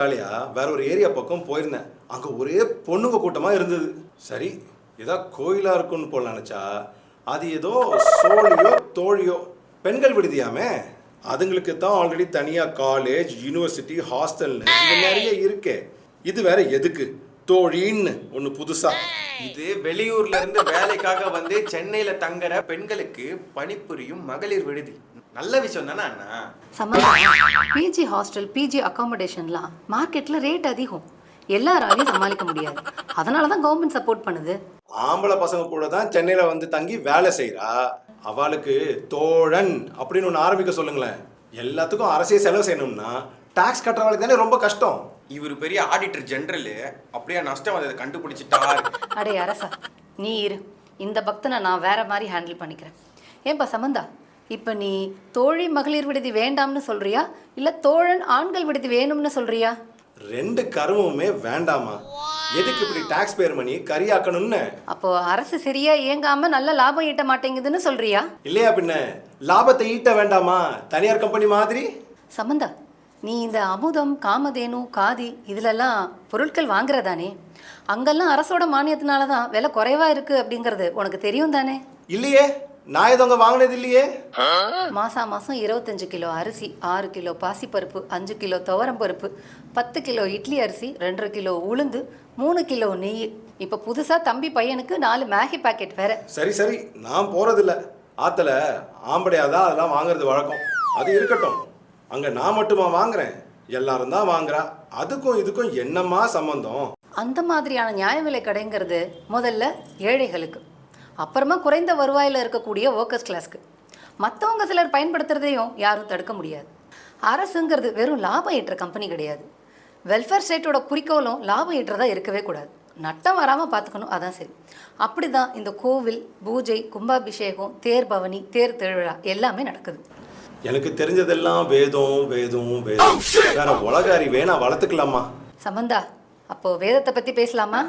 ஜாலியா வேற ஒரு ஏரியா பக்கம் போயிருந்தேன். அங்க ஒரே பொண்ணுங்க கூட்டமா இருந்தது. சரி ஏதோ கோயிலா இருக்குன்னு போல நினைச்சா அது ஏதோ சோழியோ தோழியோ பெண்கள் விடுதியாமே? அதுங்களுக்கு தான் ஆல்ரெடி தனியா காலேஜ் யூனிவர்சிட்டி ஹாஸ்டல்னு இங்க நிறைய இருக்கே. இது வேற எதுக்கு? தோழின்னு ஒன்று புதுசா. இது வெளியூர்ல இருந்து வேலைக்காக வந்து சென்னையில தங்குற பெண்களுக்கு பணிபுரியும் மகளிர் விடுதி. நல்ல விஷயம் தானே அண்ணா? சம்மந்தம் பிஜி ஹாஸ்டல் பிஜி அகாமடேஷன்லாம் மார்க்கெட்டில் ரேட் அதிகம். எல்லாராலையும் சமாளிக்க முடியாது. அதனால தான் கவர்மெண்ட் சப்போர்ட் பண்ணுது. ஆம்பளை பசங்க கூட தான் சென்னையில வந்து தங்கி வேலை செய்றா. அவளுக்கு தோழன் அப்படின்னு ஒன்று ஆரம்பிக்க சொல்லுங்களேன். எல்லாத்துக்கும் அரசியல் செலவு செய்யணும்னா டாக்ஸ் கட்டுறவளுக்கு தானே ரொம்ப கஷ்டம். இவர் பெரிய ஆடிட்டர் ஜெனரல் அப்படியே நஷ்டம் வந்ததை கண்டுபிடிச்சிட்டார். அடே அரசா நீ இரு. இந்த பக்தனை நான் வேற மாதிரி ஹேண்டில் பண்ணிக்கிறேன். ஏன்பா சமந்தா இப்போ நீ தோழி மகளிர் விடுதி வேண்டாம்னு சொல்றியா? இல்லை தோழன் ஆண்கள் விடுதி வேணும்னு சொல்றியா? ரெண்டு கருமமுமே வேண்டாமா? எதுக்கு இப்படி டாக்ஸ் பேர் பண்ணி கரியாக்கணும்னு? அப்போ அரசு சரியா இயங்காம நல்ல லாபம் ஈட்ட மாட்டேங்குதுன்னு சொல்றியா? இல்லையா பின்ன? லாபத்தை ஈட்ட வேண்டாமா? தனியார் கம்பெனி மாதிரி? சமந்தா நீ இந்த அமுதம் காமதேனு காதி இதிலெல்லாம் பொருட்கள் வாங்குறதானே? அங்கெல்லாம் அரசோட மானியத்தினால தான் விலை குறைவா இருக்கு அப்படிங்கிறது உனக்கு தெரியும் தானே இல்லையே. நான் எதுவும் அங்க வாங்கினது இல்லையே? மாசா மாசம் இருபத்தஞ்சு கிலோ அரிசி ஆறு கிலோ பாசிப்பருப்பு அஞ்சு கிலோ துவரம் பருப்பு பத்து கிலோ இட்லி அரிசி ரெண்டரை கிலோ உளுந்து மூணு கிலோ நெய். இப்போ புதுசா தம்பி பையனுக்கு நாலு மேகி பாக்கெட் வேற. சரி சரி. நான் போறதில்ல. ஆத்துல ஆம்படையாதான் அதெல்லாம் வாங்குறது வழக்கம். அது இருக்கட்டும். அங்க நான் மட்டுமா வாங்குறேன்? எல்லாரும் தான் வாங்குறா. அதுக்கும் இதுக்கும் என்னம்மா சம்பந்தம்? அந்த மாதிரியான நியாய விலை கடைங்கிறது முதல்ல ஏழைகளுக்கு. அப்புறமா குறைந்த வருவாயில் இருக்கக்கூடிய ஒர்க்கர்ஸ் கிளாஸ்க்கு மற்றவங்க சிலர் பயன்படுத்துறதையும் யாரும் தடுக்க முடியாது. அரசுங்கிறது வெறும் லாபம் ஈட்டுற கம்பெனி கிடையாது. வெல்ஃபேர் ஸ்டேட்டோட குறிக்கோளும் லாபம் ஈட்டுறதா இருக்கவே கூடாது. நட்டம் வராமல் பார்த்துக்கணும் அதான் சரி. அப்படி தான் இந்த கோவில் பூஜை கும்பாபிஷேகம் தேர் பவனி தேர் திருவிழா எல்லாமே நடக்குது. எனக்கு தெரிஞ்சதெல்லாம் வேதம் வேதம் வேதம். வேற உலக அறிவே நான் வளர்த்துக்கலாமா? சமந்தா அப்போ வேதத்தை பற்றி பேசலாமா?